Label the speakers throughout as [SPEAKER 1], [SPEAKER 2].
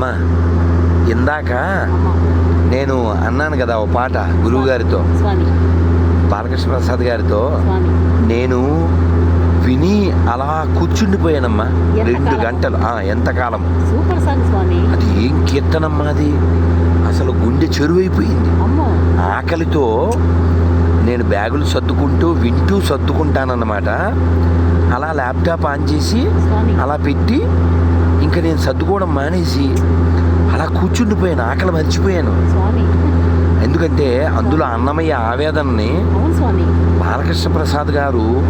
[SPEAKER 1] అమ్మా ఇందాక నేను అన్నాను కదా ఓ పాట గురువు గారితో బాలకృష్ణ ప్రసాద్ గారితో నేను విని అలా కూర్చుండిపోయానమ్మా రెండు? గంటలు. ఎంతకాలం
[SPEAKER 2] సూపర్ సాంగ్ స్వామి.
[SPEAKER 1] అది ఏం కీర్తనమ్మా అది? అసలు గుండె చెరువైపోయింది. ఆకలితో నేను బ్యాగులు సర్దుకుంటూ వింటూ సర్దుకుంటానన్నమాట. అలా ల్యాప్టాప్ ఆన్ చేసి అలా పెట్టి ఇంకా నేను సర్దుకోవడం మానేసి అలా కూర్చుండిపోయాను ఆకలి మర్చిపోయాను.
[SPEAKER 2] స్వామి.
[SPEAKER 1] ఎందుకంటే అందులో అన్నమయ్య ఆవేదనని బాలకృష్ణ ప్రసాద్ గారు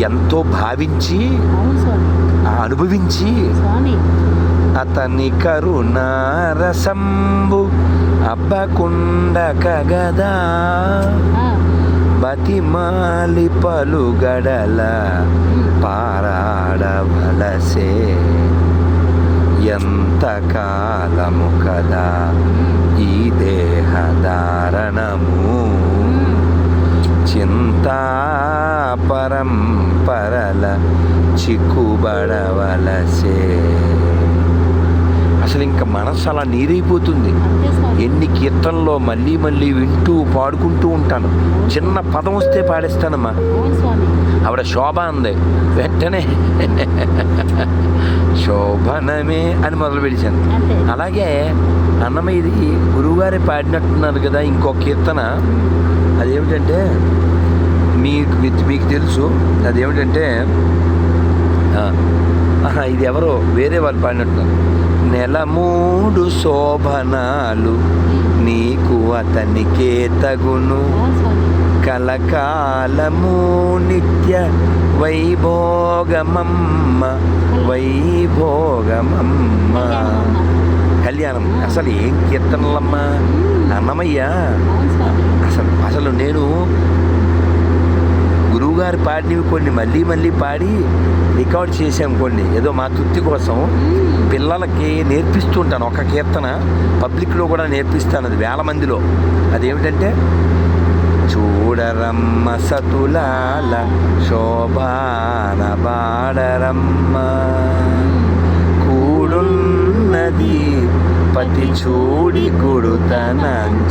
[SPEAKER 1] ఎంతో భావించి అనుభవించి
[SPEAKER 2] స్వామి.
[SPEAKER 1] అతని కరుణారసంబు అబ్బకుండ కగదా
[SPEAKER 2] ఆ,
[SPEAKER 1] బతిమాలి పలుగడల పారాడవలసే. ఎంత కాలము కదా. ఈ దేహ
[SPEAKER 2] ధారణము
[SPEAKER 1] చింతా పరంపరల చిక్కుబడవలసే. అసలు ఇంకా మనసు అలా నీరైపోతుంది. ఎన్ని కీర్తనలో మళ్ళీ మళ్ళీ వింటూ పాడుకుంటూ ఉంటాను. చిన్న పదం వస్తే పాడేస్తానమ్మా. ఆవిడ శోభ అంది. వెంటనే శోభనమే అని మొదలు పెడిచాను అలాగే అన్నమయ్య ఇది గురువుగారే పాడినట్టున్నారు కదా ఇంకో కీర్తన.
[SPEAKER 2] ఉమ్,
[SPEAKER 1] అదేమిటంటే మీకు మీకు- మీకు తెలుసు. అదేమిటంటే ఇది ఎవరో వేరే వాళ్ళు పాడినట్టున్నారు. నెల మూడు శోభనాలు. నీకు అతనికే తగును. కలకాలము నిత్య వైభోగమమ్మ. వైభోగమమ్మ. కళ్యాణం. అసలు ఏం కీర్తనలమ్మా? అన్నమయ్య. అసలు అసలు నేను గురువుగారు పాడినవి కొన్ని మళ్ళీ మళ్ళీ పాడి రికార్డ్ చేసాం కొన్ని. ఏదో మా తృప్తి కోసం పిల్లలకి నేర్పిస్తూ ఉంటాను ఒక కీర్తన పబ్లిక్లో కూడా నేర్పిస్తాను అది వేల మందిలో. అదేమిటంటే చూడరమ్మ సతులాల శోభాన బాడరమ్మ కూడున్నది పతి చూడి గుడుతనంచారి.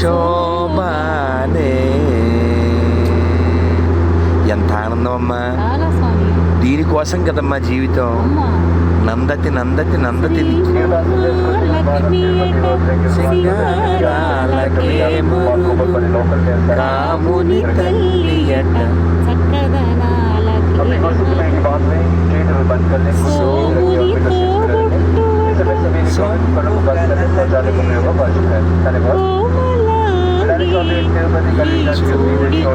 [SPEAKER 1] శోభానే ఎంత ఆనందం అమ్మా దీనికోసం కదమ్మా జీవితం నందతి నందతి నందతి కాముని తల్లియట
[SPEAKER 2] చక్కదనాలకే సోమునితో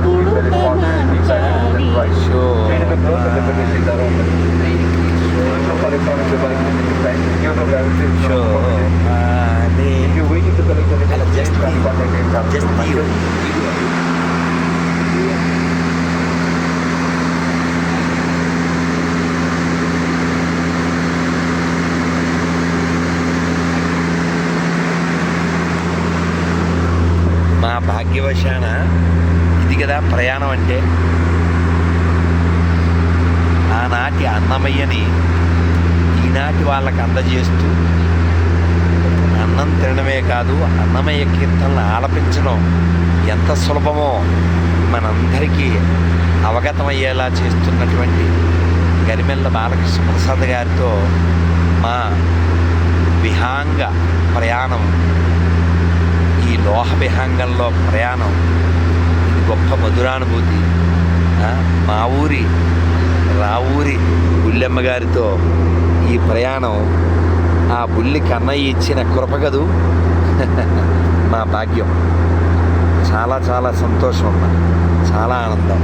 [SPEAKER 1] శోభానే అలా నా భాగ్యవశాన ఇది కదా ప్రయాణం అంటే. ఆనాటి అన్నమయ్యని ఈనాటి వాళ్ళకి అందజేస్తూ అన్నం తినడమే కాదు అన్నమయ్య కీర్తనలు ఆలపించడం ఎంత సులభమో మనందరికీ అవగతమయ్యేలా చేస్తున్నటువంటి గరిమెల్ల బాలకృష్ణ ప్రసాద్ గారితో మా విహాంగ ప్రయాణం లోహబిహంగంలో ప్రయాణం. ఇది గొప్ప మధురానుభూతి. మా ఊరి రావూరి బుల్లెమ్మ గారితో ఈ ప్రయాణం. ఆ బుల్లి కన్నయ్య ఇచ్చిన కృపగదు మా భాగ్యం. చాలా చాలా సంతోషం అమ్మా. చాలా ఆనందం.